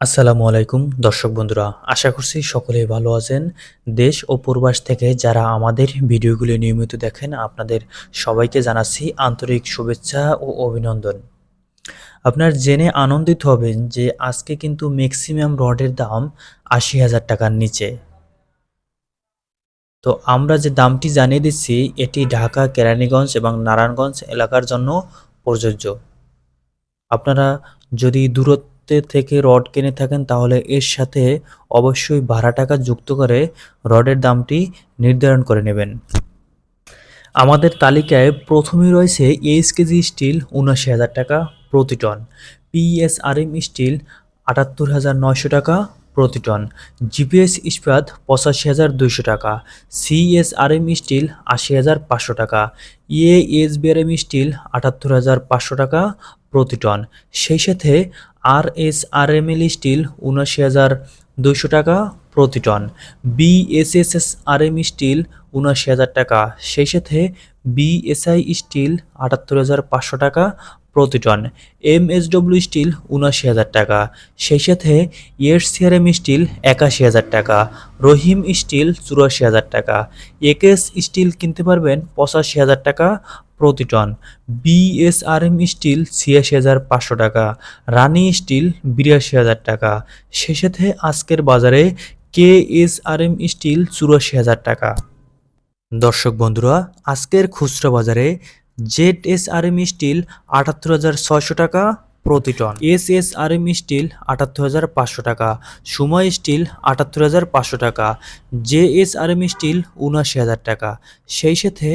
আসসালামু আলাইকুম, দর্শক বন্ধুরা, আশা করছি সকলেই ভালো আছেন। দেশ ও প্রবাস থেকে যারা আমাদের ভিডিওগুলি নিয়মিত দেখেন, আপনাদের সবাইকে জানাচ্ছি আন্তরিক শুভেচ্ছা ও অভিনন্দন। আপনার জেনে আনন্দিত হবেন যে আজকে কিন্তু ম্যাক্সিমাম রডের দাম আশি হাজার টাকার নিচে। তো আমরা যে দামটি জানিয়ে দিচ্ছি, এটি ঢাকা, কেরানীগঞ্জ এবং নারায়ণগঞ্জ এলাকার জন্য প্রযোজ্য। আপনারা যদি দূরত্বে থেকে রড কিনে থাকেন, তাহলে এর সাথে অবশ্যই ভাড়া টাকা যুক্ত করে রডের দামটি নির্ধারণ করে নেবেন। আমাদের তালিকায় প্রথমেই রয়েছে এইচ কেজি স্টিল উনআশি হাজার টাকা প্রতি টন, পিএসআরএম স্টিল আটাত্তর হাজার নয়শো টাকা প্রতি টন, জিপিএস ইস্পাত পঁচাশি হাজার দুইশো টাকা, সিএসআরএম স্টিল আশি হাজার পাঁচশো টাকা ইএএসবিআরএম স্টিল আটাত্তর হাজার পাঁচশো টাকা প্রতি টন। সেই সাথে আর S R M L steel উনআশি হাজার দুইশো টাকা প্রতি ton. BSSS R M steel উনআশি হাজার টাকা। সেই সাথে বিএসআই স্টিল আটাত্তর হাজার পাঁচশো টাকা প্রতি টন এমএসডব্লিউ স্টিল উনআশি হাজার টাকা। সেই সাথে ইয়ের সিআরএম স্টিল একাশি হাজার টাকা রহিম স্টিল চুরাশি হাজার টাকা। একেএস স্টিল কিনতে পারবেন পঁচাশি হাজার টাকা প্রতি টন বিএসআরএম স্টিল ছিয়াশি হাজার পাঁচশো টাকা রানি স্টিল বিরাশি হাজার টাকা। সেই সাথে আজকের বাজারে K S R M steel চুরাশি হাজার টাকা। দর্শক বন্ধুরা, আজকের খুচরা বাজারে Z S R M steel আটাত্তর হাজার ছয়শো টাকা প্রতি ton. S S R M steel আটাত্তর হাজার পাঁচশো টাকা। সুময় স্টিল আটাত্তর হাজার পাঁচশো টাকা। J S R M steel উনআশি হাজার টাকা। সেই সাথে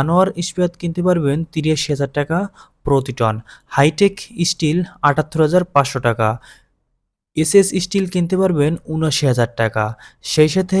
আনোয়ার ইস্পাত কিনতে পারবেন তিরাশি হাজার টাকা প্রতি টন। হাইটেক স্টিল আটাত্তর হাজার পাঁচশো টাকা। এস এস স্টিল কিনতে পারবেন উনআশি হাজার টাকা। সেই সাথে